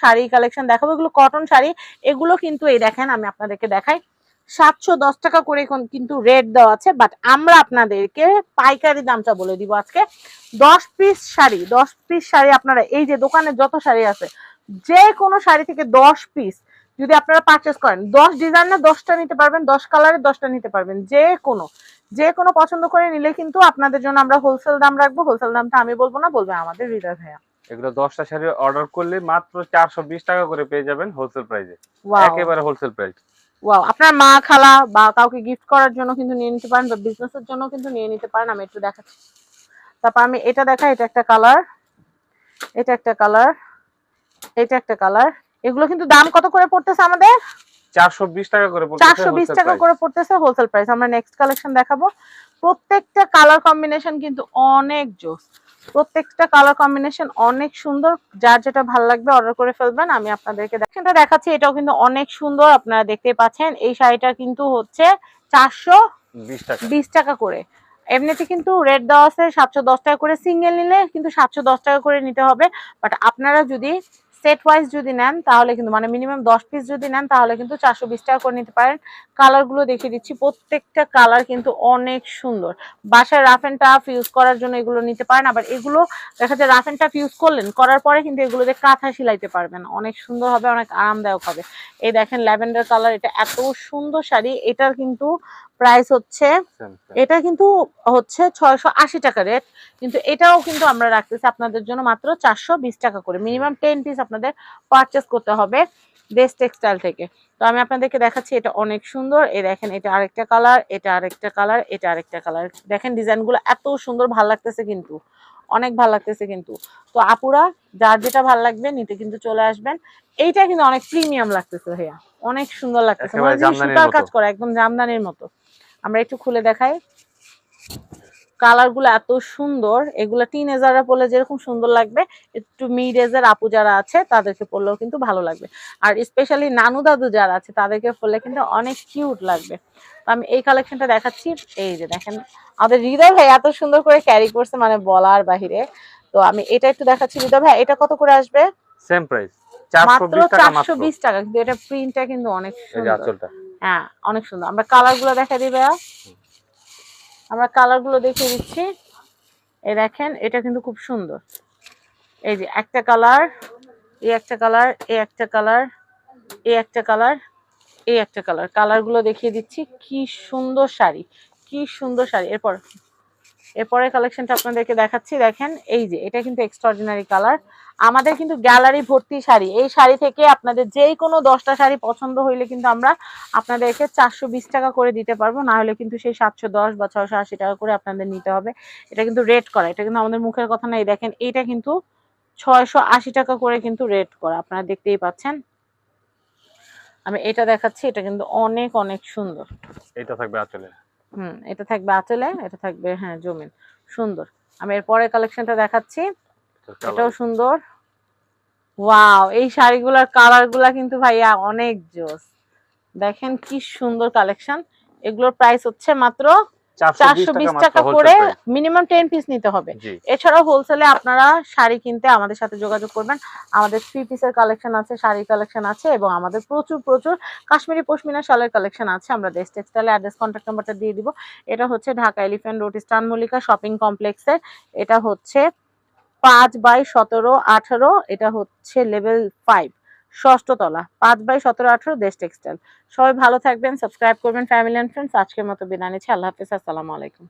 Sari collection দেখাবো। এগুলো cotton sari, এগুলো কিন্তু এই দেখেন, আমি আপনাদেরকে দেখাই। সাতশো দশ টাকা করে কিন্তু রেট দেওয়া আছে বাট আমরা আপনাদেরকে পাইকারি দামটা বলে দিব আজকে। দশ পিস শাড়ি, দশ পিস শাড়ি আপনারা, এই যে দোকানে যত শাড়ি আছে যে কোনো শাড়ি থেকে দশ পিস যদি আপনারা পারচেস করেন দশ ডিজাইনের দশটা নিতে পারবেন দশ কালারের দশটা নিতে পারবেন যে কোনো যে কোনো পছন্দ করে নিলে কিন্তু আপনাদের জন্য আমরা হোলসেল দাম রাখব হোলসেল দামটা আমি বলব না বলবে আমাদের হৃদয় ভাইয়া। এগুলো দশটা শাড়ি অর্ডার করলে মাত্র চারশো বিশ টাকা করে পেয়ে যাবেন হোলসেল প্রাইসে একেবারে হোলসেল প্রাইস ওয়াও আপনার মা খালা বা কাউকে গিফট করার জন্য কিন্তু নিয়ে নিতে পারেন বা বিজনেসের জন্য কিন্তু নিয়ে নিতে পারেন আমি একটু দেখাচ্ছি। তারপর আমি এটা দেখা এটা একটা কালার এটা একটা কালার এটা একটা কালার। এগুলো কিন্তু দাম কত করে পড়তেছে আমাদের? টাকা করে পড়তেছে টাকা করে পড়তেছে হোলসেল প্রাইস আমরা নেক্সট কালেকশন দেখাবো। প্রত্যেকটা কালার কম্বিনেশন কিন্তু অনেক জোস। প্রত্যেকটা কালার কম্বিনেশন অনেক সুন্দর। যার যেটা ভালো লাগবে অর্ডার করে ফেলবেন আমি আপনাদেরকে দেখেনটা দেখাচ্ছি এটাও কিন্তু অনেক সুন্দর আপনারা দেখতে পাচ্ছেন। এই শাড়িটা কিন্তু হচ্ছে চারশো বিশ টাকা। বিশ টাকা করে। এমনিতে কিন্তু রেট দেওয়া আছে সাতশো দশ টাকা করে। সিঙ্গেল নিলে কিন্তু সাতশো দশ টাকা করে নিতে হবে। বাট আপনারা যদি সেট ওয়াইজ যদি নেন, তাহলে কিন্তু মানে মিনিমাম দশ পিস যদি নেন, তাহলে কিন্তু চারশো বিশ টাকা করে নিতে পারেন। কালারগুলো দেখিয়ে দিচ্ছি, প্রত্যেকটা কালার কিন্তু অনেক সুন্দর। বাসায় রাফ অ্যান্ড টাফ ইউজ করার জন্য এগুলো নিতে পারেন, আবার এগুলো দেখা যায় রাফ অ্যান্ড টাফ ইউজ করলেন, করার পরে কিন্তু এগুলো দিয়ে কাঁথা সিলাইতে পারবেন। অনেক সুন্দর হবে, অনেক আরামদায়ক হবে। এই দেখেন ল্যাভেন্ডার কালার এটা এত সুন্দর শাড়ি, এটার কিন্তু প্রাইস হচ্ছে। এটা কিন্তু হচ্ছে ছয়শো আশি টাকা রেট কিন্তু এটাও কিন্তু আমরা রাখতেছি আপনাদের জন্য মাত্র চারশো বিশ টাকা করে। মিনিমাম টেন পিস আপনাদের পারচেস করতে হবে বেস্ট টেক্সটাইল থেকে। তো আমি আপনাদেরকে দেখাচ্ছি এটা অনেক সুন্দর। এই দেখেন এটা আরেকটা কালার এটা আরেকটা কালার এটা আরেকটা কালার দেখেন ডিজাইনগুলো এত সুন্দর ভালো লাগতেছে কিন্তু। অনেক ভালো লাগতেছে কিন্তু। তো আপুরা যার যেটা ভালো লাগবে নিতে কিন্তু চলে আসবেন। এইটা কিন্তু অনেক প্রিমিয়াম লাগতেছে ভাইয়া। অনেক সুন্দর লাগতেছে। সুতার কাজ করা একদম জামদানির মতো। আমরা একটু খুলে দেখাই। কালারগুলো এত সুন্দর এগুলো টিন এজাররা পড়লে যেরকম সুন্দর লাগবে একটু মিড এজের আপু যারা আছে তাদেরকে পরলেও কিন্তু ভালো লাগবে। আর স্পেশালি নানু দাদু যারা আছে তাদেরকে পরলে কিন্তু অনেক কিউট লাগবে। তো আমি এই কালেকশনটা দেখাচ্ছি। এই যে দেখেন আমাদের হৃদয় ভাই এত সুন্দর করে ক্যারি করছে মানে বলার বাহিরে। তো আমি এটা একটু দেখাচ্ছি। হৃদয় ভাই এটা কত করে আসবে? সেম প্রাইস মাত্র বিশ টাকা চারশো টাকা। কিন্তু এটা প্রিন্টটা কিন্তু অনেক সুন্দর। হ্যাঁ অনেক সুন্দর। আমরা কালারগুলো দেখা দিবে আমরা কালারগুলো দেখিয়ে দিচ্ছি। এই দেখেন, এটা কিন্তু খুব সুন্দর। এই যে একটা কালার এই একটা কালার এই একটা কালার এই একটা কালার এই একটা কালার কালারগুলো দেখিয়ে দিচ্ছি। কি সুন্দর শাড়ি, কি সুন্দর শাড়ি। এরপর এরপরে কালেকশনটা আপনাদেরকে দেখাচ্ছি। দেখেন, এই যে, এটা কিন্তু এক্সট্রাঅর্ডিনারি কালার আমাদের কিন্তু গ্যালারি ভর্তি শাড়ি। এই শাড়ি থেকে আপনাদের যেই কোনো দশটা শাড়ি পছন্দ হইলে কিন্তু আমরা আপনাদেরকে চারশো বিশ টাকা করে দিতে পারব। না হলে কিন্তু সেই সাতশো দশ বা ছশো আশি টাকা করে আপনাদের নিতে হবে। এটা কিন্তু রেট করা। এটা কিন্তু আমাদের মুখের কথা নাই দেখেন, এইটা কিন্তু ছয়শো আশি টাকা করে কিন্তু রেট করা। আপনারা দেখতেই পাচ্ছেন। আমি এটা দেখাচ্ছি। এটা কিন্তু অনেক অনেক সুন্দর। এটা থাকবে আঁচলে হুম এটা থাকবে আঁচলে এটা থাকবে হ্যাঁ জমিন। সুন্দর। আমি এর পরের কালেকশনটা দেখাচ্ছি। এটাও সুন্দর। ওয়াও এই শাড়িগুলোর কালারগুলা কিন্তু ভাইয়া অনেক জোস। দেখেন কি সুন্দর কালেকশন এগুলোর প্রাইস হচ্ছে মাত্র চারশো বিশ টাকা করে মিনিমাম টেন পিস নিতে হবে। এছাড়াও হোলসেলে আপনারা শাড়ি কিনতে আমাদের সাথে যোগাযোগ করবেন। আমাদের থ্রি পিসের কালেকশন আছে শাড়ির কালেকশন আছে এবং আমাদের প্রচুর প্রচুর কাশ্মীরি পশমিনা শালের কালেকশন আছে। আমরা দেশ টেক্সটাইলে অ্যাড্রেস কন্ট্যাক্ট নাম্বারটা দিয়ে দিব। এটা হচ্ছে ঢাকা এলিফ্যান্ট রোড স্টান মল্লিকা শপিং কমপ্লেক্সের এটা হচ্ছে পাঁচ বাই সতেরো আঠারো। এটা হচ্ছে লেভেল ফাইভ ষষ্ঠ তলা, পাঁচ বাই সতেরো আঠেরো দেশ টেক্সটাইল। সবাই ভালো থাকবেন, সাবস্ক্রাইব করবেন ফ্যামিলি অ্যান্ড ফ্রেন্ডস আজকের মতো বিদায় নিচ্ছি, আল্লাহ হাফিজ, আসসালামু আলাইকুম।